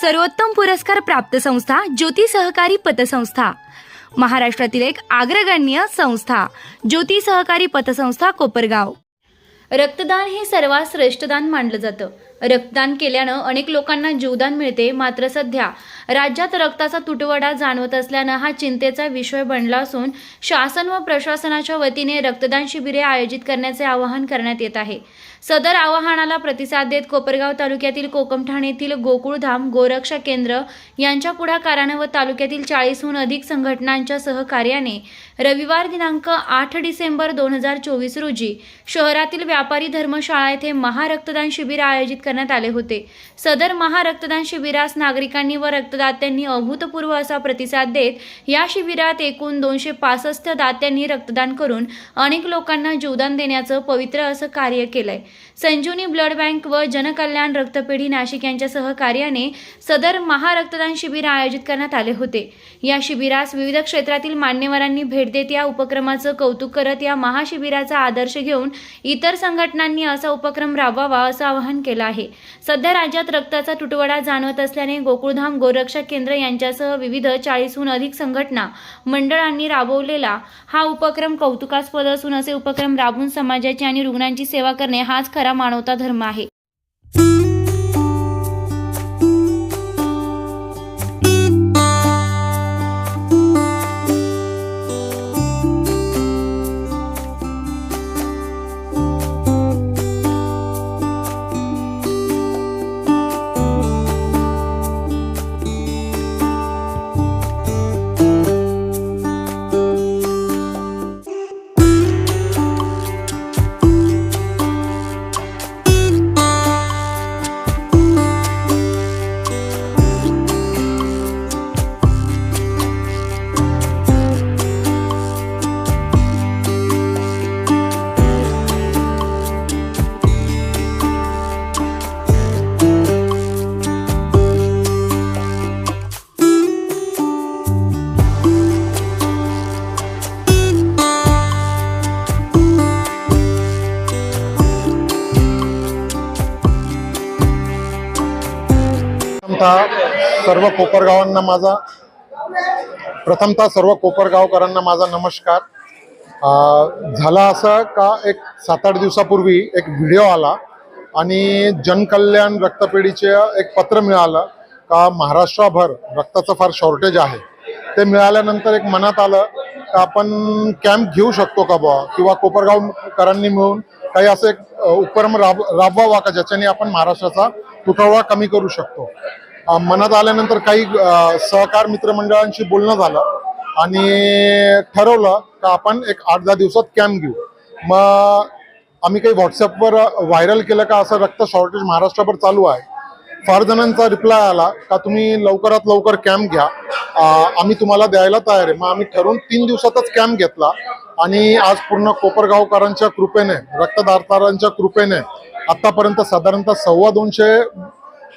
सर्वोत्तम पुरस्कार प्राप्त संस्था ज्योती सहकारी पतसंस्था. महाराष्ट्रातील एक अग्रगण्य संस्था ज्योती सहकारी पतसंस्था कोपरगाव. रक्तदान हे सर्वात श्रेष्ठ दान मानलं जातं. रक्तदान केल्यानं अनेक लोकांना जीवदान मिळते मात्र सध्या राज्यात रक्ताचा तुटवडा जाणवत असल्यानं हा चिंतेचा विषय बनला असून शासन व प्रशासनाच्या वतीने रक्तदान शिबिरे आयोजित करण्याचे आवाहन करण्यात येत आहे. सदर आवाहनाला प्रतिसाद देत कोपरगाव तालुक्यातील कोकमठाण येथील गोकुळधाम गोरक्षा केंद्र यांच्या पुढाकारानं व तालुक्यातील चाळीसहून अधिक संघटनांच्या सहकार्याने रविवार दिनांक आठ डिसेंबर दोन हजार चोवीस रोजी शहरातील व्यापारी धर्मशाळा येथे महारक्तदान शिबिर आयोजित करण्यात आले होते. सदर महारक्तदान शिबिरास नागरिकांनी व रक्तदात्यांनी अभूतपूर्व असा प्रतिसाद देत या शिबिरात एकूण दोनशे पासष्ट दात्यांनी रक्तदान करून अनेक लोकांना जीवदान देण्याचं पवित्र असं कार्य केलंय. संजीवनी ब्लड बँक व जनकल्याण रक्तपेढी नाशिक यांच्या सहकार्याने सदर महारक्तदान शिबिर आयोजित करण्यात आले होते. या शिबिरास विविध क्षेत्रातील मान्यवरांनी भेट देत या उपक्रमाचं कौतुक करत या महाशिबिराचा आदर्श घेऊन इतर संघटनांनी असा उपक्रम राबवावा असं आवाहन केलं आहे. सध्या राज्यात रक्ताचा तुटवडा जाणवत असल्याने गोकुळधाम गोरक्षा केंद्र यांच्यासह विविध चाळीसहून अधिक संघटना मंडळांनी राबवलेला हा उपक्रम कौतुकास्पद असून असे उपक्रम राबवून समाजाची आणि रुग्णांची सेवा करणे हाच खरा मानवता धर्म आहे. सर्व कोपरगावांना माझा प्रथमतः सर्व कोपरगावकरांना माझा नमस्कार. झाला झालं असं का एक सात आठ दिवसापूर्वी एक व्हिडिओ आला आणि जनकल्याण रक्तपेढीचे एक पत्र मिळालं का महाराष्ट्रभर रक्ताचं फार शॉर्टेज आहे. ते मिळाल्यानंतर एक मनात आलं का आपण कॅम्प घेऊ शकतो का बुवा? किंवा कोपरगावकरांनी मिळून काही असं एक उपक्रम राब राबवावा का ज्याच्याने आपण महाराष्ट्राचा तुटवडा कमी करू शकतो? मनात आल्यानंतर काही सहकार मित्रमंडळांशी बोलणं झालं आणि ठरवलं का आपण एक आठ दहा दिवसात कॅम्प घेऊ. मग आम्ही काही व्हॉट्सअपवर व्हायरल केलं का असं रक्त शॉर्टेज महाराष्ट्रभर चालू आहे. फार जणांचा रिप्लाय आला का तुम्ही लवकरात लवकर कॅम्प घ्या. आम्ही तुम्हाला द्यायला तयार आहे. मग आम्ही ठरवून तीन दिवसातच कॅम्प घेतला आणि आज पूर्ण कोपरगावकरांच्या कृपेने रक्तदातारांच्या कृपेने आतापर्यंत साधारणतः सव्वा दोनशे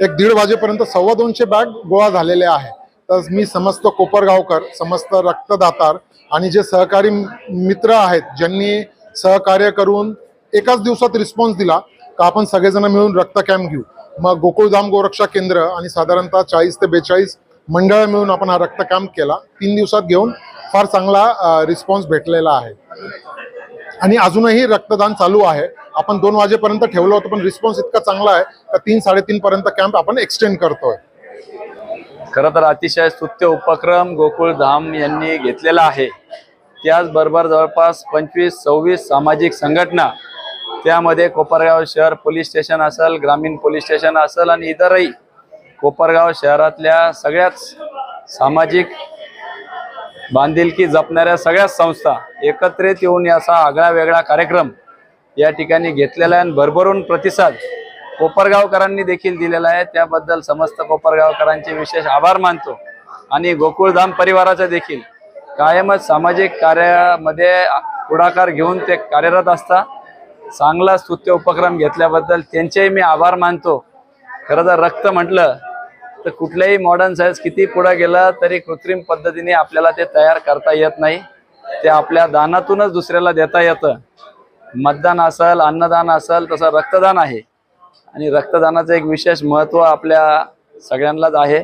एक दीड वाजेपर्यंत सव्वा दोनशे बॅग गोळा झालेले आहे. तर मी समस्त कोपरगावकर समस्त रक्तदातार आणि जे सहकारी मित्र आहेत ज्यांनी सहकार्य करून एकाच दिवसात रिस्पॉन्स दिला का आपण सगळेजण मिळून रक्त कॅम्प घेऊ. मग गोकुळधाम गोरक्षा केंद्र आणि साधारणतः चाळीस ते बेचाळीस मंडळ मिळून आपण हा रक्त कॅम्प केला. तीन दिवसात घेऊन फार चांगला रिस्पॉन्स भेटलेला आहे. आणि अजूनही रक्तदान चालू आहे. आपण दोन वाजेपर्यंत ठेवलं होतं पण रिस्पॉन्स इतका चांगला आहे का तीन साडेतीन पर्यंत कॅम्प आपण एक्सटेंड करतोय. खरं तर अतिशय स्तुत्य उपक्रम गोकुळ धाम यांनी घेतलेला आहे. त्याचबरोबर जवळपास पंचवीस सव्वीस सामाजिक संघटना त्यामध्ये कोपरगाव शहर पोलीस स्टेशन असेल ग्रामीण पोलीस स्टेशन असेल आणि इतरही कोपरगाव शहरातल्या सगळ्याच सामाजिक बांधिलकी जपणाऱ्या सगळ्याच संस्था एकत्रित येऊन याचा आगळा वेगळा कार्यक्रम या ठिकाणी घेतलेला आहे. आणि भरभरून प्रतिसाद कोपरगावकरांनी देखील दिलेला आहे. त्याबद्दल समस्त कोपरगावकरांचे विशेष आभार मानतो. आणि गोकुळधाम परिवाराचा देखील कायमच सामाजिक कार्यामध्ये पुढाकार घेऊन ते कार्यरत असता चांगला स्तुत्य उपक्रम घेतल्याबद्दल त्यांचेही मी आभार मानतो. खरं तर रक्त म्हटलं तर कुठल्याही मॉडर्न सायन्स किती पुढे गेलं तरी कृत्रिम पद्धतीने आपल्याला ते तयार करता येत नाही. ते आपल्या दानातूनच दुसऱ्याला देता येतं. मतदान असेल अन्नदान असेल तसं रक्तदान आहे. आणि रक्तदानाचं एक विशेष महत्त्व आपल्या सगळ्यांनाच आहे.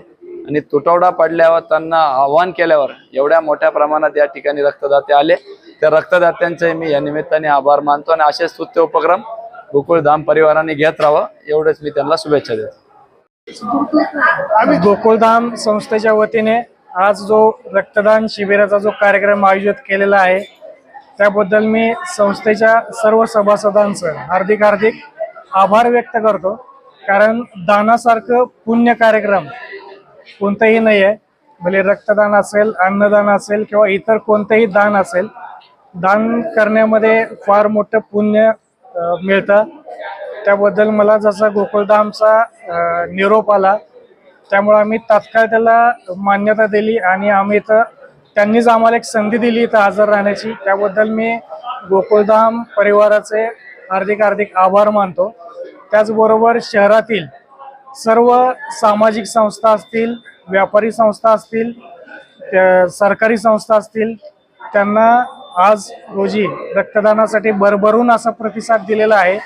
आणि तुटवडा पडल्यावर त्यांना आव्हान केल्यावर एवढ्या मोठ्या प्रमाणात या ठिकाणी रक्तदाते आले. त्या रक्तदात्यांचे मी या निमित्ताने आभार मानतो आणि असे स्तुत्य उपक्रम गोकुळधाम परिवाराने घेत राहावं. एवढंच मी त्यांना शुभेच्छा देतो. गोकुळधाम संस्थेच्या वतीने आज जो रक्तदान शिबिराचा जो कार्यक्रम आयोजित केलेला आहे त्याबद्दल मी संस्थेच्या सर्व सभासदांचं हार्दिक हार्दिक आभार व्यक्त करतो. कारण दानासारखं पुण्य कार्यक्रम कोणतंही नाही आहे. भले रक्तदान असेल अन्नदान असेल किंवा इतर कोणतंही दान असेल दान करण्यामध्ये फार मोठं पुण्य मिळतं. त्याबद्दल मला जसा गोकुळधामचा निरोप आला त्यामुळे आम्ही तात्काळ त्याला मान्यता दिली आणि आम्ही इथं त्यांनीच आम्हाला एक संधी दिली इथं हजर राहण्याची. त्याबद्दल मी गोकुळधाम परिवाराचे हार्दिक हार्दिक आभार मानतो. त्याचबरोबर शहरातील सर्व सामाजिक संस्था असतील व्यापारी संस्था असतील त्या सरकारी संस्था असतील त्यांना आज रोजी रक्तदानासाठी भरभरून असा प्रतिसाद दिलेला आहे.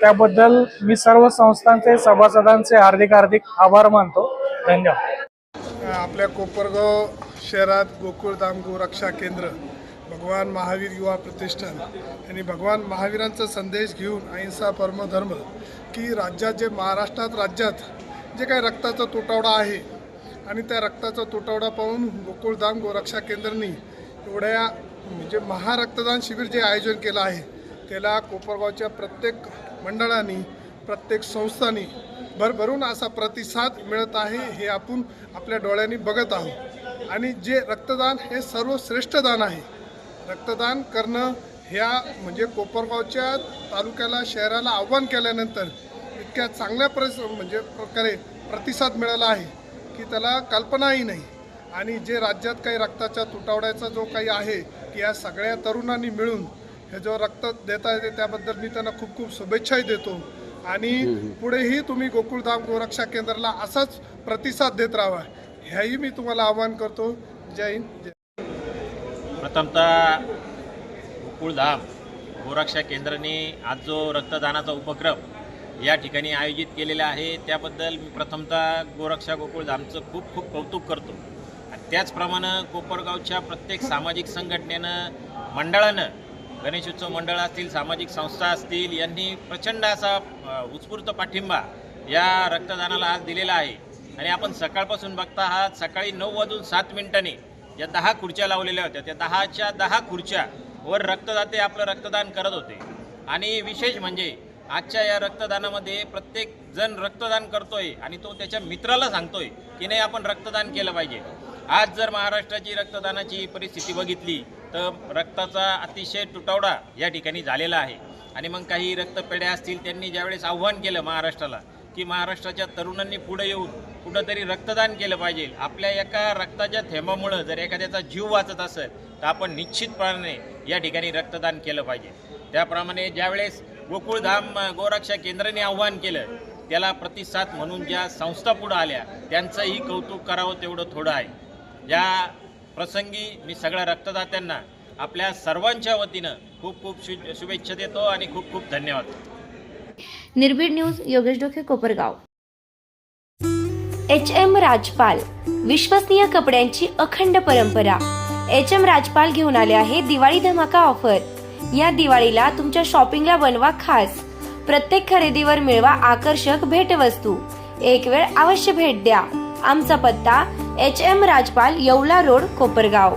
त्याबद्दल मी सर्व संस्थांचे सभासदांचे हार्दिक हार्दिक आभार मानतो. धन्यवाद. आपल्या कोपरगाव शहरात गोकुळ दामगो गोरक्षा केंद्र भगवान महावीर युवा प्रतिष्ठान यांनी भगवान महावीरांचा संदेश घेऊन अहिंसा परमधर्म की राज्यात जे महाराष्ट्रात राज्यात जे काही रक्ताचा तुटवडा आहे आणि त्या रक्ताचा तुटवडा पाहून गोकुळधाम गोरक्षा केंद्रांनी एवढ्या म्हणजे महारक्तदान शिबिर जे आयोजन केलं आहे त्याला कोपरगावच्या प्रत्येक मंडळांनी प्रत्येक संस्थांनी भरभरून असा प्रतिसाद मिळत आहे हे आपण आपल्या डोळ्यांनी बघत आहोत. आणि जे रक्तदान हे सर्वश्रेष्ठ दान आहे. रक्तदान करणं ह्या म्हणजे कोपरगावच्या तालुक्याला शहराला आव्हान केल्यानंतर इतक्या चांगल्या प्रस म्हणजे प्रकारे प्रतिसाद मिळाला आहे की त्याला कल्पनाही नाही. आणि जे राज्यात काही रक्ताच्या तुटवड्याचा जो काही आहे की या सगळ्या तरुणांनी मिळून हे जो रक्त देता येते त्याबद्दल मी त्यांना खूप खूप शुभेच्छाही देतो. आणि पुढेही तुम्ही गोकुळधाम गोरक्षा केंद्राला असाच प्रतिसाद देत राहा. ह्याही मी तुम्हाला आवाहन करतो. जय हिंद जय प्रथमतः गोकुळधाम गोरक्षा केंद्राने आज जो रक्तदानाचा उपक्रम या ठिकाणी आयोजित केलेला आहे त्याबद्दल मी प्रथमतः गोरक्षा गोकुळधामचं खूप खूप कौतुक करतो. आणि त्याचप्रमाणे कोपरगावच्या प्रत्येक सामाजिक संघटनेनं मंडळानं गणेशोत्सव मंडळ असतील सामाजिक संस्था असतील यांनी प्रचंड असा उत्स्फूर्त पाठिंबा या रक्तदानाला आज दिलेला आहे. आणि आपण सकाळपासून बघता आहात सकाळी नऊ वाजून सात मिनिटांनी ज्या दहा खुर्च्या लावलेल्या होत्या. त्या दहाच्या दहा खुर्च्या वर रक्तदाते आपलं रक्तदान करत होते. आणि विशेष म्हणजे आजच्या या रक्तदानामध्ये प्रत्येक जण रक्तदान करतोय आणि तो त्याच्या मित्राला सांगतोय की नाही आपण रक्तदान केलं पाहिजे. आज जर महाराष्ट्राची रक्तदानाची परिस्थिती बघितली तर रक्ताचा अतिशय तुटवडा या ठिकाणी झालेला आहे. आणि मग काही रक्तपेढ्या असतील त्यांनी ज्यावेळेस आव्हान केलं महाराष्ट्राला की महाराष्ट्राच्या तरुणांनी पुढे येऊन कुठंतरी रक्तदान केलं पाहिजे. आपल्या एका रक्ताच्या थेंबामुळं जर एखाद्याचा जीव वाचत असेल तर आपण निश्चितपणे या ठिकाणी रक्तदान केलं पाहिजे. त्याप्रमाणे ज्यावेळेस गोकुळधाम गोरक्षा केंद्राने आव्हान केलं त्याला प्रतिसाद म्हणून ज्या संस्था पुढं आल्या त्यांचंही कौतुक करावं तेवढं थोडं आहे. ज्या प्रसंगी मी सगळ्या रक्तदात्यांना आपल्या सर्वांच्या वतीनं खूप खूप शुभेच्छा देतो आणि खूप खूप धन्यवाद. निर्भीड न्यूज योगेश डोके कोपरगाव. एच एम राजपाल विश्वसनीय कपड्यांची अखंड परंपरा. एच एम राजपाल घेऊन आले आहे दिवाळी धमाका ऑफर. या दिवाळीला तुमच्या शॉपिंगला बनवा खास. प्रत्येक खरेदीवर मिळवा आकर्षक भेटवस्तू. एक वेळ अवश्य भेट द्या. आमचा पत्ता H M Rajpal Yeola road Kopargaon.